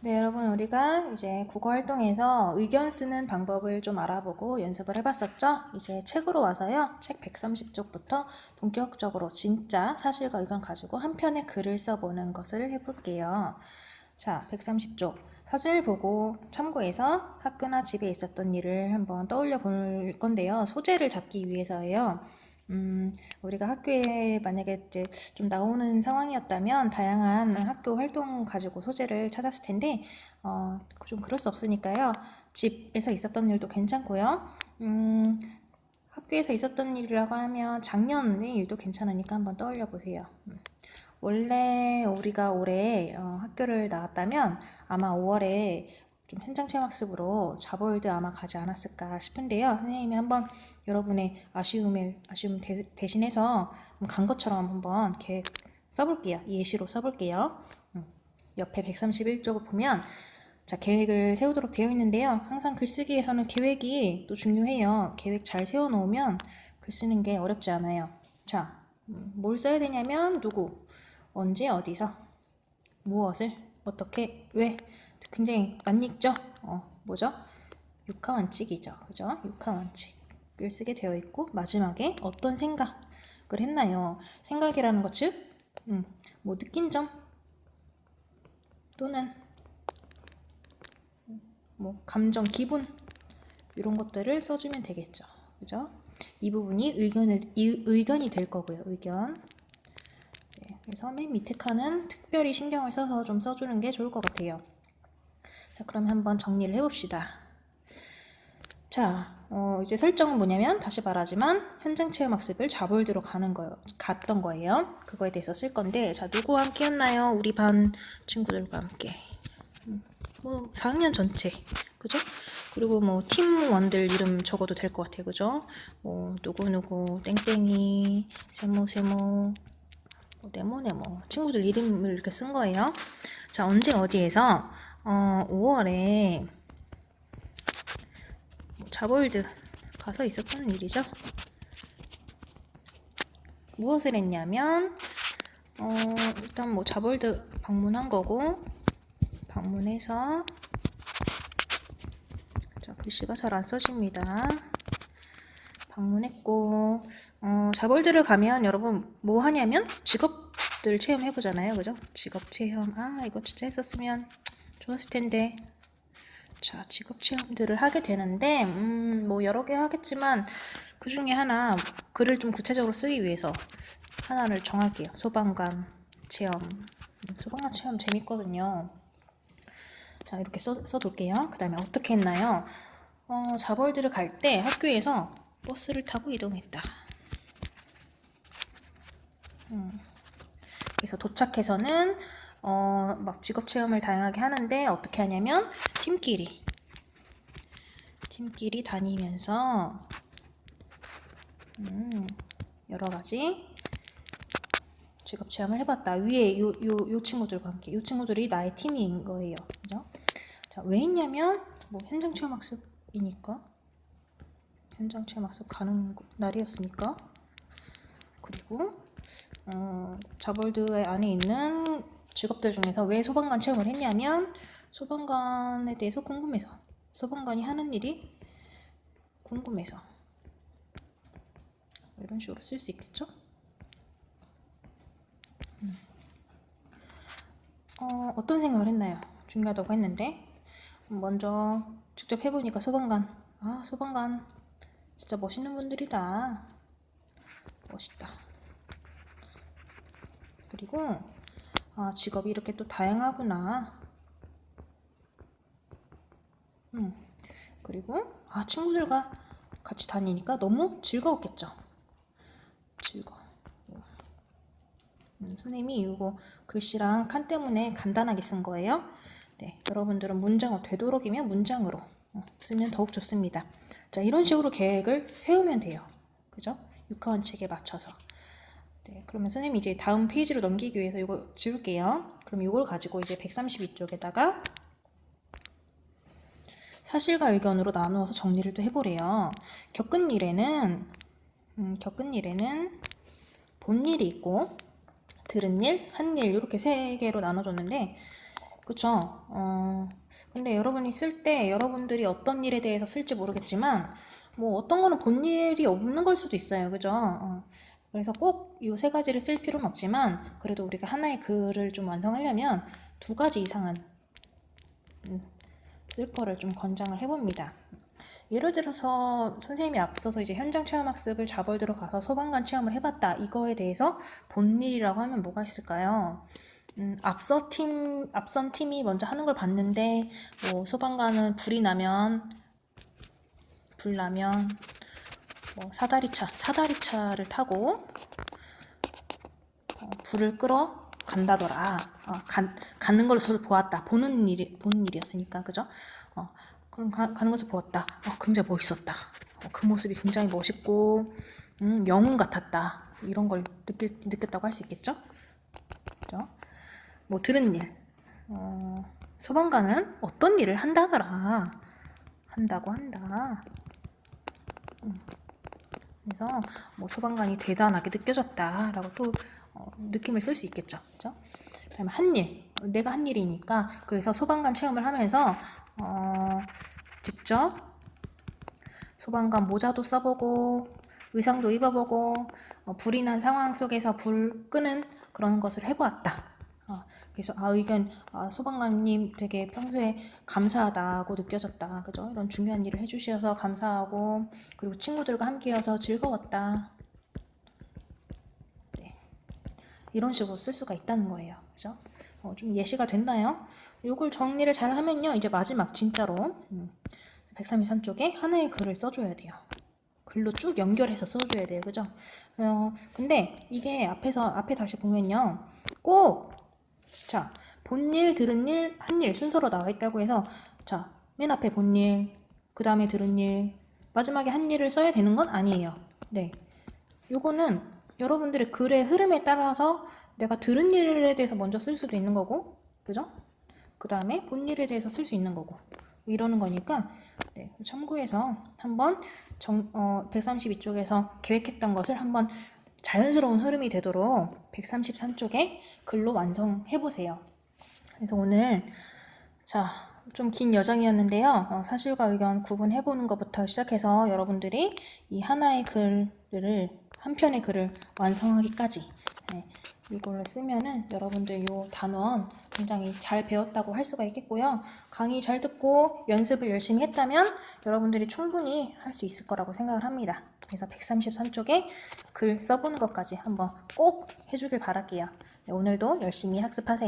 네, 여러분, 우리가 이제 국어 활동에서 의견 쓰는 방법을 좀 알아보고 연습을 해봤었죠? 이제 책으로 와서요, 책 130쪽부터 본격적으로 진짜 사실과 의견 가지고 한 편의 글을 써보는 것을 해볼게요. 자, 130쪽. 사진을 보고 참고해서 학교나 집에 있었던 일을 한번 떠올려 볼 건데요. 소재를 잡기 위해서예요. 음, 우리가 학교에 만약에 이제 좀 나오는 상황이었다면 다양한 학교 활동 가지고 소재를 찾았을 텐데, 어, 좀 그럴 수 없으니까요. 집에서 있었던 일도 괜찮고요. 음, 학교에서 있었던 일이라고 하면 작년의 일도 괜찮으니까 한번 떠올려 보세요. 음. 원래 우리가 올해 어, 학교를 나왔다면 아마 5월에 좀 현장 체험 학습으로 자보일드 아마 가지 않았을까 싶은데요. 선생님이 한번 여러분의 아쉬움을 아쉬움 대, 대신해서 간 것처럼 한번 계획 써볼게요. 예시로 써볼게요. 음, 옆에 131쪽을 보면 자 계획을 세우도록 되어 있는데요. 항상 글쓰기에서는 계획이 또 중요해요. 계획 잘 세워놓으면 글 쓰는 게 어렵지 않아요. 자, 음, 뭘 써야 되냐면 누구, 언제, 어디서, 무엇을, 어떻게, 왜 굉장히 낯익죠? 어, 뭐죠? 육하 원칙이죠. 그죠? 육하 원칙을 쓰게 되어 있고 마지막에 어떤 생각을 했나요? 생각이라는 것 즉, 음, 뭐 느낀 점 또는 뭐 감정, 기분 이런 것들을 써주면 되겠죠. 그죠? 이 부분이 의견을 이, 의견이 될 거고요. 의견. 네, 그래서 맨 밑에 칸은 특별히 신경을 써서 좀 써주는 게 좋을 것 같아요. 자, 그럼 한번 정리를 해봅시다. 자, 어, 이제 설정은 뭐냐면 다시 말하지만 현장 체험 학습을 자볼드로 가는 거요, 갔던 거예요. 그거에 대해서 쓸 건데, 자, 누구와 함께였나요? 우리 반 친구들과 함께. 음, 뭐 4학년 전체, 그죠? 그리고 뭐 팀원들 이름 적어도 될 것 같아요, 그죠? 뭐 누구 누구 땡땡이 세모 세모 뭐 네모 네모 친구들 이름을 이렇게 쓴 거예요. 자, 언제 어디에서 어, 5월에 자볼드 가서 있었던 일이죠. 무엇을 했냐면 어, 일단 뭐 자볼드 방문한 거고 방문해서 자 글씨가 잘 안 써집니다. 방문했고 어, 자볼드를 가면 여러분 뭐 하냐면 직업들 체험해 보잖아요, 그죠? 직업 체험 아 이거 진짜 했었으면 좋았을 텐데. 자, 직업 체험들을 하게 되는데, 음, 뭐 여러 개 하겠지만, 그 중에 하나, 글을 좀 구체적으로 쓰기 위해서 하나를 정할게요. 소방관 체험. 음, 소방관 체험 재밌거든요. 자, 이렇게 써, 써둘게요. 그 다음에 어떻게 했나요? 어, 자벌들을 갈 때 학교에서 버스를 타고 이동했다. 음. 그래서 도착해서는 어, 막 직업 체험을 다양하게 하는데 어떻게 하냐면 팀끼리 팀끼리 다니면서 음, 여러 가지 직업 체험을 해봤다. 위에 요, 요, 요 친구들과 함께. 요 친구들이 나의 팀인 거예요. 그죠? 자, 왜 했냐면, 뭐, 현장 체험 학습이니까. 현장 체험 학습 가는 날이었으니까. 그리고, 어, 자볼드 안에 있는 직업들 중에서 왜 소방관 체험을 했냐면 소방관에 대해서 궁금해서 소방관이 하는 일이 궁금해서 이런 식으로 쓸 수 있겠죠? 음. 어, 어떤 생각을 했나요? 중요하다고 했는데 먼저 직접 해보니까 소방관 아 소방관 진짜 멋있는 분들이다 멋있다 그리고 아, 직업이 이렇게 또 다양하구나. 음, 그리고, 아, 친구들과 같이 다니니까 너무 즐거웠겠죠. 즐거워. 음, 선생님이 이거 글씨랑 칸 때문에 간단하게 쓴 거예요. 네, 여러분들은 문장을 되도록이면 문장으로 어, 쓰면 더욱 좋습니다. 자, 이런 식으로 계획을 세우면 돼요. 그죠? 육하원칙에 맞춰서. 네, 그러면 선생님이 이제 다음 페이지로 넘기기 위해서 이거 지울게요. 그럼 이걸 가지고 이제 132쪽에다가 사실과 의견으로 나누어서 정리를 또 해보래요. 겪은 일에는 음, 겪은 일에는 본 일이 있고 들은 일, 한 일 이렇게 세 개로 나눠줬는데 그쵸? 어, 근데 여러분이 쓸 때 여러분들이 어떤 일에 대해서 쓸지 모르겠지만, 뭐 어떤 거는 본 일이 없는 걸 수도 있어요. 그죠? 어, 그래서 꼭 이 세 가지를 쓸 필요는 없지만, 그래도 우리가 하나의 글을 좀 완성하려면 두 가지 이상은 음, 쓸 거를 좀 권장을 해봅니다. 예를 들어서 선생님이 앞서서 이제 현장 체험 학습을 자벌 들어 가서 소방관 체험을 해봤다. 이거에 대해서 본 일이라고 하면 뭐가 있을까요? 음, 앞서 팀, 앞선 팀이 먼저 하는 걸 봤는데, 뭐, 소방관은 불이 나면, 불 나면, 뭐, 사다리차, 사다리차를 타고, 어, 불을 끌어 간다더라. 어, 간, 가는 걸 서로 보았다. 보는 일이, 보는 일이었으니까, 그죠? 어, 그럼 가, 가는 것을 보았다. 어, 굉장히 멋있었다. 어, 그 모습이 굉장히 멋있고, 음, 영웅 같았다. 이런 걸 느꼈, 느꼈다고 할 수 있겠죠? 그죠? 뭐 들은 일. 어, 소방관은 어떤 일을 한다더라. 한다고 한다. 음. 그래서 뭐 소방관이 대단하게 느껴졌다라고 또 어, 느낌을 쓸 수 있겠죠. 그죠? 그다음에 한 일. 내가 한 일이니까 그래서 소방관 체험을 하면서 어, 직접 소방관 모자도 써보고 의상도 입어보고 어, 불이 난 상황 속에서 불 끄는 그런 것을 해보았다. 어, 그래서 아 의견 아, 소방관님 되게 평소에 감사하다고 느껴졌다. 그죠? 이런 중요한 일을 해주셔서 감사하고 그리고 친구들과 함께여서 즐거웠다. 네. 이런 식으로 쓸 수가 있다는 거예요. 그죠? 어, 좀 예시가 됐나요? 요걸 정리를 잘 하면요. 이제 마지막 진짜로 음, 133 쪽에 하나의 글을 써줘야 돼요. 글로 쭉 연결해서 써줘야 돼요. 그죠? 어, 근데 이게 앞에서, 앞에 다시 보면요. 꼭, 자, 본 일, 들은 일, 한 일 순서로 나와 있다고 해서, 자, 맨 앞에 본 일, 그 다음에 들은 일, 마지막에 한 일을 써야 되는 건 아니에요. 네. 요거는 여러분들의 글의 흐름에 따라서 내가 들은 일에 대해서 먼저 쓸 수도 있는 거고, 그죠? 그 다음에 본 일에 대해서 쓸 수 있는 거고. 이러는 거니까 네, 참고해서 한번 정, 어, 132쪽에서 계획했던 것을 한번 자연스러운 흐름이 되도록 133쪽에 글로 완성해 보세요. 그래서 오늘 자, 좀 긴 여정이었는데요. 어, 사실과 의견 구분해 보는 것부터 시작해서 여러분들이 이 하나의 글을 한 편의 글을 완성하기까지 네, 이걸로 쓰면은 여러분들 요 단원 굉장히 잘 배웠다고 할 수가 있겠고요. 강의 잘 듣고 연습을 열심히 했다면 여러분들이 충분히 할 수 있을 거라고 생각을 합니다. 그래서 133쪽에 글 써보는 것까지 한번 꼭 해주길 바랄게요. 네, 오늘도 열심히 학습하세요.